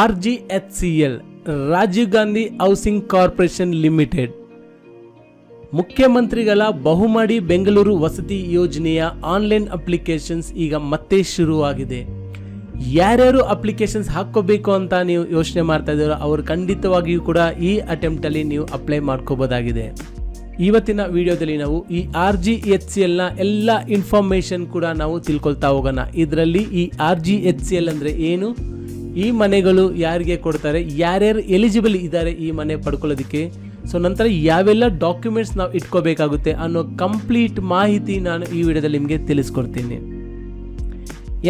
R G H C L Rajiv Gandhi housing corporation limited. ಮುಖ್ಯಮಂತ್ರಿಗಳ ಬಹುಮಡಿ ಬೆಂಗಳೂರು ವಸತಿ ಯೋಜನೆಯ ಆನ್ಲೈನ್ ಅಪ್ಲಿಕೇಶನ್ಸ್ ಈಗ ಮತ್ತೆ ಶುರುವಾಗಿದೆ. ಯಾರ್ಯಾರು ಅಪ್ಲಿಕೇಶನ್ಸ್ ಹಾಕ್ಕೋಬೇಕು ಅಂತ ನೀವು ಯೋಚನೆ ಮಾಡ್ತಾ ಇದ್ದೀರೋ ಅವರು ಖಂಡಿತವಾಗಿಯೂ ಕೂಡ ಈ ಅಟೆಂಪ್ಟಲ್ಲಿ ನೀವು ಅಪ್ಲೈ ಮಾಡ್ಕೋಬೋದಾಗಿದೆ. ಇವತ್ತಿನ ವಿಡಿಯೋದಲ್ಲಿ ನಾವು ಈ ಆರ್ ಜಿ ಎಚ್ ಸಿ ಎಲ್ನ ಎಲ್ಲ ಇನ್ಫಾರ್ಮೇಶನ್ ಕೂಡ ನಾವು ತಿಳ್ಕೊಳ್ತಾ ಹೋಗೋಣ. ಇದರಲ್ಲಿ ಈ R G H C L ಅಂದರೆ ಏನು? ಈ ಮನೆಗಳು ಯಾರಿಗೆ ಕೊಡ್ತಾರೆ? ಯಾರ್ಯಾರು ಎಲಿಜಿಬಲ್ ಇದ್ದಾರೆ ಈ ಮನೆ ಪಡ್ಕೊಳ್ಳೋದಕ್ಕೆ? ಸೊ ನಂತರ ಯಾವೆಲ್ಲ ಡಾಕ್ಯುಮೆಂಟ್ಸ್ ನಾವು ಇಟ್ಕೋಬೇಕಾಗುತ್ತೆ ಅನ್ನೋ ಕಂಪ್ಲೀಟ್ ಮಾಹಿತಿ ನಾನು ಈ ವಿಡಿಯೋದಲ್ಲಿ ನಿಮಗೆ ತಿಳಿಸ್ಕೊಡ್ತೀನಿ.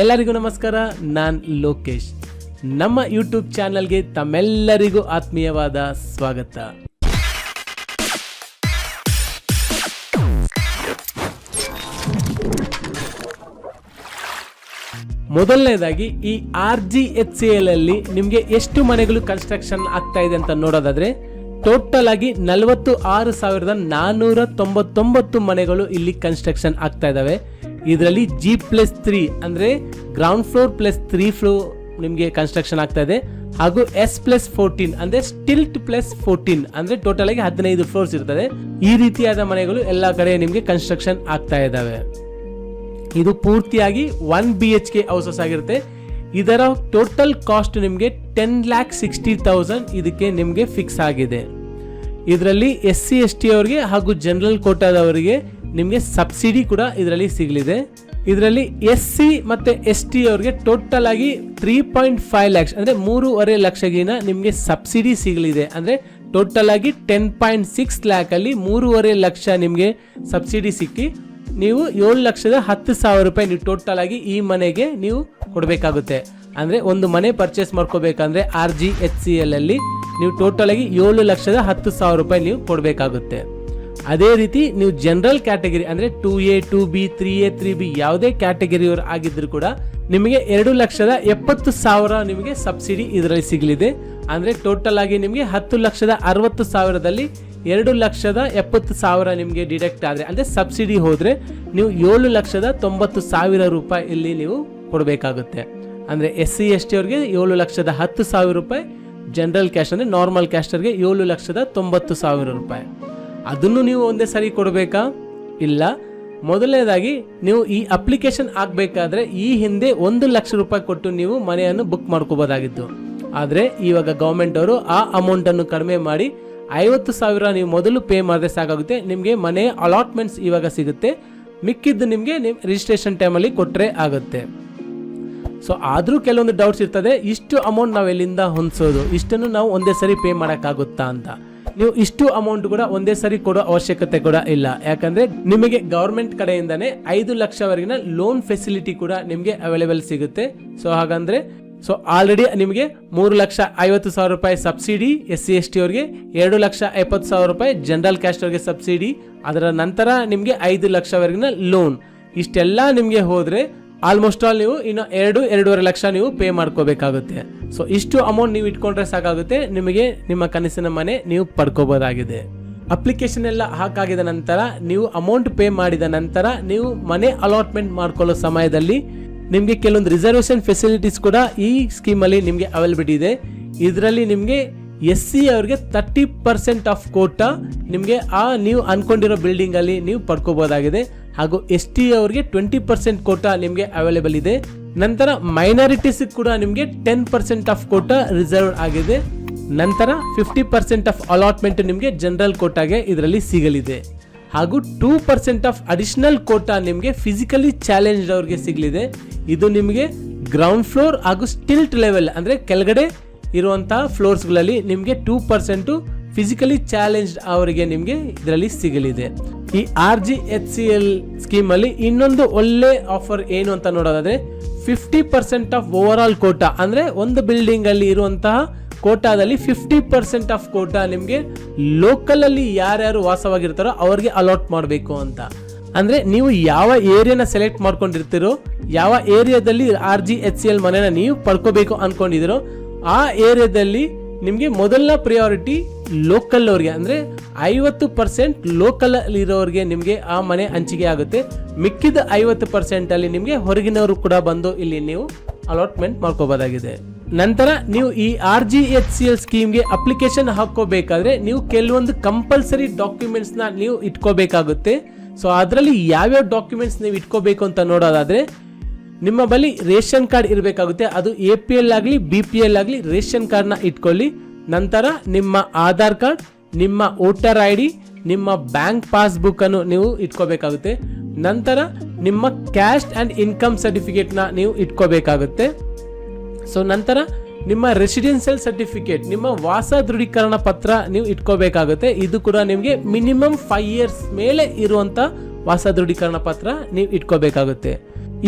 ಎಲ್ಲರಿಗೂ ನಮಸ್ಕಾರ, ನಾನು ಲೋಕೇಶ್. ನಮ್ಮ ಯೂಟ್ಯೂಬ್ ಚಾನಲ್ಗೆ ತಮ್ಮೆಲ್ಲರಿಗೂ ಆತ್ಮೀಯವಾದ ಸ್ವಾಗತ. ಮೊದಲನೇದಾಗಿ ಈ R G H C L ಅಲ್ಲಿ ನಿಮಗೆ ಎಷ್ಟು ಮನೆಗಳು ಕನ್ಸ್ಟ್ರಕ್ಷನ್ ಆಗ್ತಾ ಇದೆ ಅಂತ ನೋಡೋದಾದ್ರೆ ಟೋಟಲ್ ಆಗಿ ನಲವತ್ತು ಆರು ಸಾವಿರದ ನಾನ್ನೂರ ತೊಂಬತ್ತೊಂಬತ್ತು ಮನೆಗಳು ಇಲ್ಲಿ ಕನ್ಸ್ಟ್ರಕ್ಷನ್ ಆಗ್ತಾ ಇದಾವೆ. ಇದರಲ್ಲಿ ಜಿ ಪ್ಲಸ್ ತ್ರೀ ಅಂದ್ರೆ ground floor plus three floor ನಿಮಗೆ ಕನ್ಸ್ಟ್ರಕ್ಷನ್ ಆಗ್ತಾ ಇದೆ. ಹಾಗೂ ಎಸ್ ಪ್ಲಸ್ ಫೋರ್ಟೀನ್ ಅಂದ್ರೆ ಸ್ಟಿಲ್ಟ್ ಪ್ಲಸ್ ಫೋರ್ಟೀನ್ ಅಂದ್ರೆ ಟೋಟಲ್ ಆಗಿ ಹದಿನೈದು ಫ್ಲೋರ್ಸ್ ಇರ್ತದೆ. ಈ ರೀತಿಯಾದ ಮನೆಗಳು ಎಲ್ಲಾ ಕಡೆ ನಿಮಗೆ ಕನ್ಸ್ಟ್ರಕ್ಷನ್ ಆಗ್ತಾ ಇದಾವೆ. ಇದು ಪೂರ್ತಿಯಾಗಿ one B H K houses ಆಗಿರುತ್ತೆ. ಇದರ ಟೋಟಲ್ ಕಾಸ್ಟ್ ನಿಮಗೆ ಟೆನ್ ಲ್ಯಾಕ್ ಸಿಕ್ಸ್ಟಿ ತೌಸಂಡ್ ಇದಕ್ಕೆ ನಿಮಗೆ ಫಿಕ್ಸ್ ಆಗಿದೆ. ಇದರಲ್ಲಿ ಎಸ್ ಸಿ ಎಸ್ ಟಿ ಅವರಿಗೆ ಹಾಗೂ ಜನರಲ್ ಕೋಟಾದವರಿಗೆ ನಿಮಗೆ ಸಬ್ಸಿಡಿ ಕೂಡ ಇದರಲ್ಲಿ ಸಿಗಲಿದೆ. ಇದರಲ್ಲಿ ಎಸ್ ಸಿ ಮತ್ತು ಎಸ್ ಟಿ ಅವರಿಗೆ ಟೋಟಲ್ ಆಗಿ ತ್ರೀ ಪಾಯಿಂಟ್ ಫೈವ್ ಲ್ಯಾಕ್ಸ್ ಅಂದರೆ ಮೂರುವರೆ ಲಕ್ಷಗಿನ ನಿಮಗೆ ಸಬ್ಸಿಡಿ ಸಿಗಲಿದೆ. ಅಂದರೆ ಟೋಟಲ್ ಆಗಿ ಟೆನ್ ಪಾಯಿಂಟ್ ಸಿಕ್ಸ್ ಲ್ಯಾಕಲ್ಲಿ ಮೂರುವರೆ ಲಕ್ಷ ನಿಮಗೆ ಸಬ್ಸಿಡಿ ಸಿಕ್ಕಿ ನೀವು ಏಳು ಲಕ್ಷದ ಹತ್ತು ಸಾವಿರ ರೂಪಾಯಿ ನೀವು ಟೋಟಲ್ ಆಗಿ ಈ ಮನೆಗೆ ನೀವು ಕೊಡಬೇಕಾಗುತ್ತೆ. ಅಂದರೆ ಒಂದು ಮನೆ purchase ಮಾಡ್ಕೋಬೇಕಂದ್ರೆ R G H C L ಅಲ್ಲಿ ನೀವು ಟೋಟಲ್ ಆಗಿ ಏಳು ಲಕ್ಷದ ಹತ್ತು ಸಾವಿರ ರೂಪಾಯಿ ನೀವು ಕೊಡಬೇಕಾಗುತ್ತೆ. ಅದೇ ರೀತಿ ನೀವು ಜನರಲ್ ಕ್ಯಾಟಗರಿ ಅಂದರೆ two A two B three A three B ಯಾವುದೇ ಕ್ಯಾಟಗರಿಯವರು ಆಗಿದ್ದರೂ ಕೂಡ ನಿಮಗೆ ಎರಡು ಲಕ್ಷದ ಎಪ್ಪತ್ತು ಸಾವಿರ ನಿಮಗೆ ಸಬ್ಸಿಡಿ ಇದರಲ್ಲಿ ಸಿಗಲಿದೆ. ಅಂದರೆ ಟೋಟಲ್ ಆಗಿ ನಿಮಗೆ ಹತ್ತು ಲಕ್ಷದ ಅರವತ್ತು ಸಾವಿರದಲ್ಲಿ ಎರಡು ಲಕ್ಷದ ಎಪ್ಪತ್ತು ಸಾವಿರ ನಿಮಗೆ ಡಿಡಕ್ಟ್ ಆದರೆ, ಅಂದರೆ ಸಬ್ಸಿಡಿ ಹೋದರೆ ನೀವು ಏಳು ಲಕ್ಷದ ತೊಂಬತ್ತು ಸಾವಿರ ರೂಪಾಯಿ ಇಲ್ಲಿ ನೀವು ಕೊಡಬೇಕಾಗುತ್ತೆ. ಅಂದರೆ ಎಸ್ ಸಿ ಎಸ್ ಟಿ ಅವ್ರಿಗೆ ಏಳು ಲಕ್ಷದ ಹತ್ತು ಸಾವಿರ ರೂಪಾಯಿ ಜನರಲ್ ಕ್ಯಾಶ್ ಅಂದರೆ ನಾರ್ಮಲ್ ಕ್ಯಾಸ್ಟರ್ಗೆ ಏಳು ಲಕ್ಷದ ತೊಂಬತ್ತು ಸಾವಿರ ರೂಪಾಯಿ. ಅದನ್ನು ನೀವು ಒಂದೇ ಸರಿ ಕೊಡಬೇಕಾ? ಇಲ್ಲ. ಮೊದಲನೇದಾಗಿ, ನೀವು ಈ ಅಪ್ಲಿಕೇಶನ್ ಆಗಬೇಕಾದ್ರೆ ಈ ಹಿಂದೆ ಒಂದು ಲಕ್ಷ ರೂಪಾಯಿ ಕೊಟ್ಟು ನೀವು ಮನೆಯನ್ನು ಬುಕ್ ಮಾಡ್ಕೋಬೋದಾಗಿತ್ತು. ಆದರೆ ಇವಾಗ ಗೌರ್ಮೆಂಟ್ ಅವರು ಆ ಅಮೌಂಟನ್ನು ಕಡಿಮೆ ಮಾಡಿ ಐವತ್ತು ಸಾವಿರ ನೀವು ಮೊದಲು ಪೇ ಮಾಡಿದ್ರೆ ಸಾಕಾಗುತ್ತೆ. ನಿಮಗೆ ಮನೆ ಅಲಾಟ್ಮೆಂಟ್ಸ್ ಇವಾಗ ಸಿಗುತ್ತೆ. ಮಿಕ್ಕಿದ್ದು ನಿಮಗೆ ನಿಮ್ಮ ರಿಜಿಸ್ಟ್ರೇಷನ್ ಟೈಮಲ್ಲಿ ಕೊಟ್ಟರೆ ಆಗುತ್ತೆ. ಸೊ ಆದರೂ ಕೆಲವೊಂದು ಡೌಟ್ಸ್ ಇರ್ತದೆ. ಇಷ್ಟು ಅಮೌಂಟ್ ನಾವು ಎಲ್ಲಿಂದ ಹೊಂದಿಸೋದು? ಇಷ್ಟನ್ನು ನಾವು ಒಂದೇ ಸರಿ ಪೇ ಮಾಡೋಕ್ಕಾಗುತ್ತಾ ಅಂತ. ನೀವು ಇಷ್ಟು ಅಮೌಂಟ್ ಕೂಡ ಒಂದೇ ಸರಿ ಕೊಡೋ ಅವಶ್ಯಕತೆ ಕೂಡ ಇಲ್ಲ. ಯಾಕಂದ್ರೆ ನಿಮಗೆ ಗೌರ್ಮೆಂಟ್ ಕಡೆಯಿಂದಲೇ ಐದು ಲಕ್ಷವರೆಗಿನ ಲೋನ್ ಫೆಸಿಲಿಟಿ ಕೂಡ ನಿಮಗೆ ಅವೈಲೇಬಲ್ ಸಿಗುತ್ತೆ. ಸೊ ಹಾಗಂದ್ರೆ ಸೊ ಆಲ್ರೆಡಿ ನಿಮಗೆ ಮೂರು ಲಕ್ಷ ಐವತ್ತು ಸಾವಿರ ರೂಪಾಯಿ subsidy S C S T ಅವ್ರಿಗೆ, ಎರಡು ಲಕ್ಷ ಎಪ್ಪತ್ತು ಸಾವಿರ ರೂಪಾಯಿ ಜನರಲ್ ಕ್ಯಾಸ್ಟ್ ಅವ್ರಿಗೆ ಸಬ್ಸಿಡಿ ಅದರ ನಂತರ ನಿಮಗೆ ಐದು ಲಕ್ಷವರೆಗಿನ ಲೋನ್ ಇಷ್ಟೆಲ್ಲ ನಿಮಗೆ ಹೋದರೆ ಆಲ್ಮೋಸ್ಟ್ ಆಲ್ ನೀವು ಇನ್ನು ಎರಡು, ಎರಡೂವರೆ ಲಕ್ಷ ನೀವು ಪೇ ಮಾಡ್ಕೋಬೇಕಾಗುತ್ತೆ. ಸೊ ಇಷ್ಟು ಅಮೌಂಟ್ ನೀವು ಇಟ್ಕೊಂಡ್ರೆ ಸಾಕಾಗುತ್ತೆ, ನಿಮಗೆ ನಿಮ್ಮ ಕನಸಿನ ಮನೆ ನೀವು ಪಡ್ಕೋಬೋದಾಗಿದೆ. ಅಪ್ಲಿಕೇಶನ್ ಎಲ್ಲ ಹಾಕಾಗಿದ ನಂತರ, ನೀವು ಅಮೌಂಟ್ ಪೇ ಮಾಡಿದ ನಂತರ, ನೀವು ಮನೆ ಅಲಾಟ್ಮೆಂಟ್ ಮಾಡ್ಕೊಳ್ಳೋ ಸಮಯದಲ್ಲಿ ನಿಮಗೆ ಕೆಲವೊಂದು ರಿಸರ್ವೇಷನ್ ಫೆಸಿಲಿಟೀಸ್ ಕೂಡ ಈ ಸ್ಕೀಮಲ್ಲಿ ನಿಮಗೆ ಅವೈಲಬಿಲಿಟಿ ಇದೆ. ಇದರಲ್ಲಿ ನಿಮಗೆ ಎಸ್ ಸಿ ಅವ್ರಿಗೆ ತರ್ಟಿ ಪರ್ಸೆಂಟ್ ಆಫ್ ಕೋಟಾ ನಿಮಗೆ ಆ ನೀವು ಅನ್ಕೊಂಡಿರೋ ಬಿಲ್ಡಿಂಗಲ್ಲಿ ನೀವು ಪಡ್ಕೋಬೋದಾಗಿದೆ. ಹಾಗೂ ಎಸ್ ಟಿ ಅವ್ರಿಗೆ ಟ್ವೆಂಟಿ ಪರ್ಸೆಂಟ್ ಕೋಟಾ ನಿಮಗೆ ಅವೈಲೇಬಲ್ ಇದೆ. ನಂತರ ಮೈನಾರಿಟೀಸ್ ಕೂಡ ನಿಮಗೆ ten percent of quota reserve ಆಗಿದೆ. ನಂತರ ಫಿಫ್ಟಿ ಪರ್ಸೆಂಟ್ ಆಫ್ ಅಲಾಟ್ಮೆಂಟ್ ನಿಮಗೆ ಜನರಲ್ ಕೋಟಾಗೆ ಇದರಲ್ಲಿ ಸಿಗಲಿದೆ. ಹಾಗೂ two percent of additional quota ನಿಮಗೆ ಫಿಸಿಕಲಿ ಚಾಲೆಂಜ್ಡ್ ಅವ್ರಿಗೆ ಸಿಗಲಿದೆ. ಇದು ನಿಮಗೆ ಗ್ರೌಂಡ್ ಫ್ಲೋರ್ ಹಾಗೂ ಸ್ಟಿಲ್ಟ್ ಲೆವೆಲ್ ಅಂದರೆ ಕೆಳಗಡೆ ಇರುವಂತಹ ಫ್ಲೋರ್ಸ್ಗಳಲ್ಲಿ ನಿಮಗೆ ಟೂ ಪರ್ಸೆಂಟು ಫಿಸಿಕಲಿ ಚಾಲೆಂಜ್ಡ್ ಅವರಿಗೆ ನಿಮಗೆ ಇದರಲ್ಲಿ ಸಿಗಲಿದೆ. ಈ R G H C L ಸ್ಕೀಮಲ್ಲಿ ಇನ್ನೊಂದು ಒಳ್ಳೆ ಆಫರ್ ಏನು ಅಂತ ನೋಡೋದಾದ್ರೆ fifty percent of over all quota ಅಂದರೆ ಒಂದು ಬಿಲ್ಡಿಂಗ್ ಅಲ್ಲಿ ಇರುವಂತಹ ಕೋಟಾದಲ್ಲಿ ಫಿಫ್ಟಿ ಪರ್ಸೆಂಟ್ ಆಫ್ ಕೋಟಾ ನಿಮಗೆ ಲೋಕಲ್ ಅಲ್ಲಿ ಯಾರ್ಯಾರು ವಾಸವಾಗಿರ್ತಾರೋ ಅವ್ರಿಗೆ ಅಲಾಟ್ ಮಾಡಬೇಕು ಅಂತ. ಅಂದ್ರೆ ನೀವು ಯಾವ ಏರಿಯಾನ ಸೆಲೆಕ್ಟ್ ಮಾಡ್ಕೊಂಡಿರ್ತೀರೋ, ಯಾವ ಏರಿಯಾದಲ್ಲಿ R G H C L ಮನೆನ ನೀವು ಪಡ್ಕೋಬೇಕು ಅನ್ಕೊಂಡಿದಿರೋ, ಆ ಏರಿಯಾದಲ್ಲಿ ನಿಮಗೆ ಮೊದಲ ಪ್ರಿಯಾರಿಟಿ ಲೋಕಲ್ ಅವ್ರಿಗೆ. ಅಂದ್ರೆ ಐವತ್ತು ಪರ್ಸೆಂಟ್ ಲೋಕಲ್ ಇರೋರಿಗೆ ನಿಮಗೆ ಆ ಮನೆ ಹಂಚಿಕೆ ಆಗುತ್ತೆ. ಮಿಕ್ಕಿದ ಐವತ್ತು ಪರ್ಸೆಂಟಲ್ಲಿ ನಿಮಗೆ ಹೊರಗಿನವರು ಕೂಡ ಬಂದು ಇಲ್ಲಿ ನೀವು ಅಲಾಟ್ಮೆಂಟ್ ಮಾಡ್ಕೋಬೋದಾಗಿದೆ. ನಂತರ ನೀವು ಈ R G H C L ಸ್ಕೀಮ್ಗೆ application ಹಾಕೋಬೇಕಾದ್ರೆ ನೀವು ಕೆಲವೊಂದು ಕಂಪಲ್ಸರಿ ಡಾಕ್ಯುಮೆಂಟ್ಸ್ನ ನೀವು ಇಟ್ಕೋಬೇಕಾಗುತ್ತೆ. ಸೊ ಅದರಲ್ಲಿ ಯಾವ್ಯಾವ ಡಾಕ್ಯುಮೆಂಟ್ಸ್ ನೀವು ಇಟ್ಕೋಬೇಕು ಅಂತ ನೋಡೋದಾದರೆ, ನಿಮ್ಮ ಬಳಿ ರೇಷನ್ ಕಾರ್ಡ್ ಇರಬೇಕಾಗುತ್ತೆ. ಅದು ಎ ಪಿ ಎಲ್ ಆಗಲಿ ಬಿ ಪಿ ಎಲ್ ಆಗಲಿ ರೇಷನ್ ಕಾರ್ಡ್ನ ಇಟ್ಕೊಳ್ಳಿ. ನಂತರ ನಿಮ್ಮ ಆಧಾರ್ ಕಾರ್ಡ್, ನಿಮ್ಮ ವೋಟರ್ ಐ ಡಿ, ನಿಮ್ಮ ಬ್ಯಾಂಕ್ ಪಾಸ್ಬುಕ್ ಅನ್ನು ನೀವು ಇಟ್ಕೋಬೇಕಾಗುತ್ತೆ. ನಂತರ ನಿಮ್ಮ ಕ್ಯಾಶ್ ಆ್ಯಂಡ್ ಇನ್ಕಮ್ ಸರ್ಟಿಫಿಕೇಟ್ನ ನೀವು ಇಟ್ಕೋಬೇಕಾಗುತ್ತೆ. ಸೊ ನಂತರ ನಿಮ್ಮ ರೆಸಿಡೆನ್ಷಿಯಲ್ ಸರ್ಟಿಫಿಕೇಟ್ ನಿಮ್ಮ ವಾಸ ದೃಢೀಕರಣ ಪತ್ರ ನೀವು ಇಟ್ಕೋಬೇಕಾಗುತ್ತೆ. ಇದು ಕೂಡ ನಿಮಗೆ ಮಿನಿಮಮ್ ಫೈವ್ ಇಯರ್ಸ್ ಮೇಲೆ ಇರುವಂತ ವಾಸ ದೃಢೀಕರಣ ಪತ್ರ ನೀವು ಇಟ್ಕೋಬೇಕಾಗುತ್ತೆ.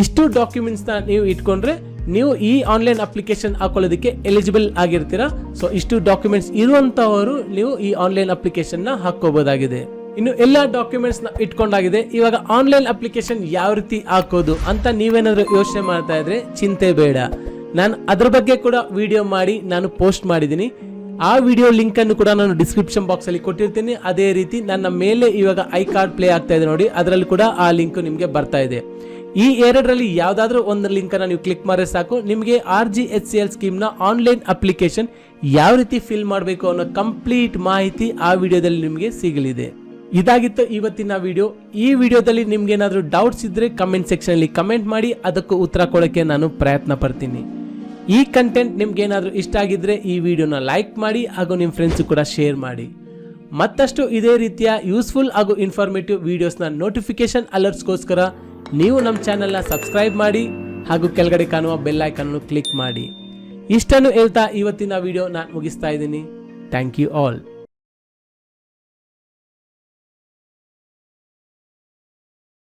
ಇಷ್ಟು ಡಾಕ್ಯುಮೆಂಟ್ಸ್ನ ನೀವು ಇಟ್ಕೊಂಡ್ರೆ ನೀವು ಈ ಆನ್ಲೈನ್ ಅಪ್ಲಿಕೇಶನ್ ಹಾಕೊಳ್ಳೋದಕ್ಕೆ ಎಲಿಜಿಬಲ್ ಆಗಿರ್ತೀರಾ. ಸೊ ಇಷ್ಟು ಡಾಕ್ಯುಮೆಂಟ್ಸ್ ಇರುವಂಥವರು ನೀವು ಈ ಆನ್ಲೈನ್ ಅಪ್ಲಿಕೇಶನ್ನ ಹಾಕೋಬಹುದಾಗಿದೆ ಇನ್ನು ಎಲ್ಲ ಡಾಕ್ಯುಮೆಂಟ್ಸ್ನ ಇಟ್ಕೊಂಡಾಗಿದೆ. ಇವಾಗ ಆನ್ಲೈನ್ ಅಪ್ಲಿಕೇಶನ್ ಯಾವ ರೀತಿ ಹಾಕೋದು ಅಂತ ನೀವೇನಾದರೂ ಯೋಚನೆ ಮಾಡ್ತಾ ಇದ್ರೆ ಚಿಂತೆ ಬೇಡ. ನಾನು ಅದ್ರ ಬಗ್ಗೆ ಕೂಡ ವಿಡಿಯೋ ಮಾಡಿ ನಾನು ಪೋಸ್ಟ್ ಮಾಡಿದ್ದೀನಿ ಆ ವಿಡಿಯೋ ಲಿಂಕ್ ಅನ್ನು ಕೂಡ ನಾನು ಡಿಸ್ಕ್ರಿಪ್ಷನ್ ಬಾಕ್ಸ್ ಅಲ್ಲಿ ಕೊಟ್ಟಿರ್ತೀನಿ. ಅದೇ ರೀತಿ ನನ್ನ ಮೇಲೆ ಇವಾಗ ಐ ಕಾರ್ಡ್ ಪ್ಲೇ ಆಗ್ತಾ ಇದೆ ನೋಡಿ, ಅದರಲ್ಲಿ ಕೂಡ ಆ ಲಿಂಕ್ ನಿಮಗೆ ಬರ್ತಾ ಇದೆ. ಈ ಎರಡರಲ್ಲಿ ಯಾವ್ದಾದ್ರೂ ಒಂದು ಲಿಂಕ್ ಅನ್ನ ನೀವು ಕ್ಲಿಕ್ ಮಾಡಿದ್ರೆ ಸಾಕು. ನಿಮಗೆ R G H C L ಸ್ಕೀಮ್ನ online application ಯಾವ ರೀತಿ ಫಿಲ್ ಮಾಡಬೇಕು ಅನ್ನೋ ಕಂಪ್ಲೀಟ್ ಮಾಹಿತಿ ಆ ವಿಡಿಯೋದಲ್ಲಿ ನಿಮಗೆ ಸಿಗಲಿದೆ. ಇದಾಗಿತ್ತು ಇವತ್ತಿನ ವಿಡಿಯೋ ಈ ವಿಡಿಯೋದಲ್ಲಿ ನಿಮ್ಗೆ ಏನಾದರೂ ಡೌಟ್ಸ್ ಇದ್ರೆ ಕಮೆಂಟ್ ಸೆಕ್ಷನ್ ಅಲ್ಲಿ ಕಮೆಂಟ್ ಮಾಡಿ, ಅದಕ್ಕೂ ಉತ್ತರ ಕೊಡೋಕ್ಕೆ ನಾನು ಪ್ರಯತ್ನ ಪಡ್ತೀನಿ. ಈ ಕಂಟೆಂಟ್ ನಿಮ್ಗೇನಾದರೂ ಇಷ್ಟ ಆಗಿದ್ರೆ ಈ ವಿಡಿಯೋನ ಲೈಕ್ ಮಾಡಿ ಹಾಗೂ ನಿಮ್ಮ ಫ್ರೆಂಡ್ಸ್ ಕೂಡ ಶೇರ್ ಮಾಡಿ. ಮತ್ತಷ್ಟು ಇದೇ ರೀತಿಯ ಯೂಸ್ಫುಲ್ ಹಾಗೂ ಇನ್ಫಾರ್ಮೇಟಿವ್ ವೀಡಿಯೋಸ್ನ ನೋಟಿಫಿಕೇಶನ್ ಅಲರ್ಟ್ಸ್ಗೋಸ್ಕರ ನೀವು ನಮ್ಮ ಚಾನೆಲ್ನ ಸಬ್ಸ್ಕ್ರೈಬ್ ಮಾಡಿ ಹಾಗೂ ಕೆಳಗಡೆ ಕಾಣುವ ಬೆಲ್ ಐಕನ್ನು ಕ್ಲಿಕ್ ಮಾಡಿ. ಇಷ್ಟನ್ನು ಹೇಳ್ತಾ ಇವತ್ತಿನ ವಿಡಿಯೋ ನಾನು ಮುಗಿಸ್ತಾ ಇದ್ದೀನಿ. Thank you all